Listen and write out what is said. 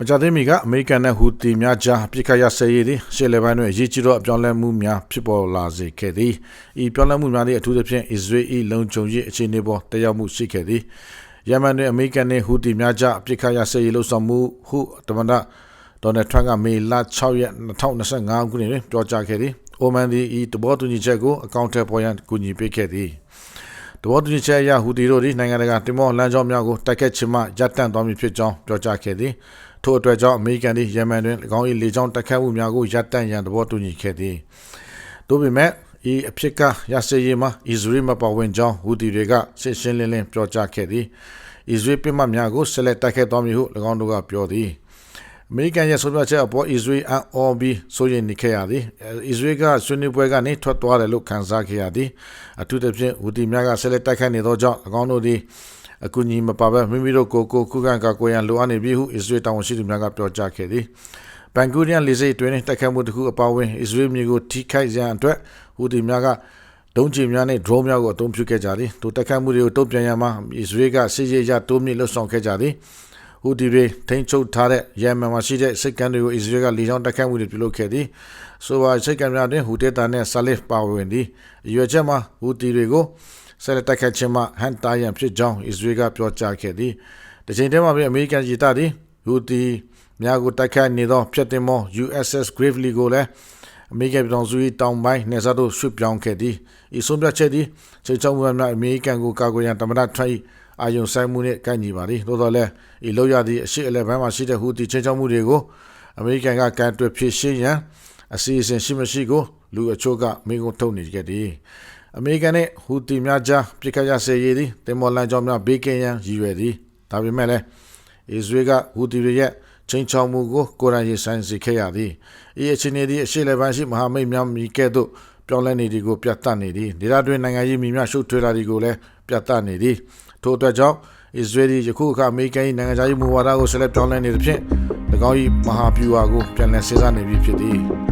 မကြသေးမီကအမေရိကန်နဲ့ဟူတီများကြားအပြစ်ခတ်ရဆဲရေးသည်ရှေ့လေပိုင်းတွင်အရေးကြီးသောအပြောင်းလဲမှုများဖြစ်ပေါ်လာစေခဲ့သည်ဤပြောင်းလဲမှုများသည့်အထူးသဖြင့်အစ္စရေး၏လုံခြုံရေးအခြေအနေပေါ်တက်ရောက်မှုရှိခဲ့သည်ယမန်တွင်အမေရိကန်နှင့်ဟူတီများကြားအပြစ်ခတ်ရဆဲရေးလှုပ်ဆောင်မှုဟုတမန်တော်ဒေါ်နယ်ထရန့်ကမေလ6ရက်2025ခုနှစ်တွင်ပြောကြားခဲ့သည်အိုမန်သည်ဤတဘောတူညီချက်ကိုအကောင့်ထဲပေါ်ရန်ကူညီပေးခဲ့သည်တဘောတူညီချက်အရဟူတီတို့သည်နိုင်ငံတကာတင်မောလမ်းကြောင်းများကိုတိုက်ခတ်ခြင်းမှရပ်တန့်သွားမည်ဖြစ်ကြောင်းပြောကြားခဲ့သည် ထို့အတွက်ကြောင့်အမေရိကန်သည်ယမန်တွင်၎င်း၏လေကြောင်းတိုက်ခတ်မှုများကိုရပ်တန့်ရန်သဘောတူညီခဲ့သည်တို့ပေမဲ့ဤအဖြစ်ကရစေရေးမှာအစ္စရေးမပါဝင်ကြောင်းဟူတီတွေကရှင်းရှင်းလင်းလင်းပြောကြားခဲ့သည်အစ္စရေးပြစ်မှတ်များကိုဆက်လက်တိုက်ခိုက်သွားမည်ဟု၎င်းတို့ကပြောသည်အမေရိကန်ရဲ့ဆုံးဖြတ်ချက်အပေါ်အစ္စရေးအန်အော်ဘီဆိုရင်နေခဲ့ရသည်အစ္စရေးကဆွေးနွေးပွဲကနေထွက်သွားတယ်လို့ခန်းစားခဲ့ရသည်အထူးသဖြင့်ဟူတီများကဆက်လက်တိုက်ခိုက်နေသောကြောင့်၎င်းတို့သည် အကူအညီမပါဘဲမိမိတို့ကိုကိုခုခံကာကွယ်ရန်လိုအပ်နေပြီဟုအစ္စရေးတာဝန်ရှိသူများကပြောကြားခဲ့သည်ဘန်ဂူရီယန်လေဆိပ်တွင်တိုက်ခိုက်မှုတစ်ခုအပါအဝင်အစ္စရေးမျိုးကိုထိခိုက်ရန်အတွက်ဟူတီများကဒုံးကျည်များနဲ့ drone များကိုအသုံးပြုခဲ့ကြသည်တို့တိုက်ခိုက်မှုတွေကိုတုံ့ပြန်ရမှာအစ္စရေးကစစ်ရေးရတိုးမြင့်လှုပ်ဆောင်ခဲ့ကြသည်ဟူတီတွေထိန်းချုပ်ထားတဲ့ယမန်မှာရှိတဲ့စစ်ကန်တွေကိုအစ္စရေးကလေကြောင်းတိုက်ခိုက်မှုတွေပြုလုပ်ခဲ့သည်ဆိုပါစစ်ကန်များတွင်ဟူတေတာနဲ့ဆာလစ်ပါဝင်သည်အရွယ်ချက်မှာဟူတီတွေကို ဆက်လက်တိုက်ခိုက်ခြင်းမှဟန်တာယန်ဖြစ်ကြောင်းအစ္စရေးကပြောကြားခဲ့သည်။ဒီချိန်တည်းမှာပဲအမေရိကန်ပြည်သားသည်ဟူတီများကိုတိုက်ခိုက်နေသောဖျက်တင်မော USS Gravely ကိုလည်းအမေရိကန်ပြည်ထောင်စု၏တောင်ပိုင်းနေစားတို့ရွှေ့ပြောင်းခဲ့သည်။ဤဆုံးဖြတ်ချက်သည်ချိန်ချောင်းမှုများအမေရိကန်ကိုကာကွယ်ရန်တမန်တော်ထရအာယုံဆိုင်မှုနှင့်ကိုက်ညီပါသည်။သို့တော်လည်းဤလောက်ရသည့်အရှိအလဲပိုင်းမှာရှိတဲ့ဟူတီချိန်ချောင်းမှုတွေကိုအမေရိကန်ကကန်တွယ်ဖြစ်ရှင်းရန်အစီအစဉ်ရှိမရှိကိုလူအချို့ကမိန့်ခွန်းထုတ်နေကြသည်။ အမေရိကန်နဲ့ဟူတီများကြားပြစ်ခတ်ရစေရေးသည်တင်မော်လန်ကြောင်းများဘေးကင်းရန်ရည်ရွယ်သည်ဒါပေမဲ့လည်းအစ္စရေးကဟူတီတွေရဲ့ချင်းချောင်မှုကိုကိုရန်ရေးဆိုင်စီခဲ့ရသည်ဤအခြေအနေသည်အရှိလည်းပန်းရှိမဟာမိတ်များမိကဲ့သို့ပြောင်းလဲနေသည်ကိုပြသနေသည်ဒေသတွင်းနိုင်ငံရေးမိများရှုပ်ထွေးလာသည်ကိုလည်းပြသနေသည်ထို့အတွက်ကြောင့်အစ္စရေးယခုအခါအမေရိကန်၏နိုင်ငံခြားရေးမူဝါဒကိုဆက်လက်ပြောင်းလဲနေသဖြင့်၎င်း၏မဟာဗျူဟာကိုပြန်လည်စဉ်းစားနေပြီဖြစ်သည်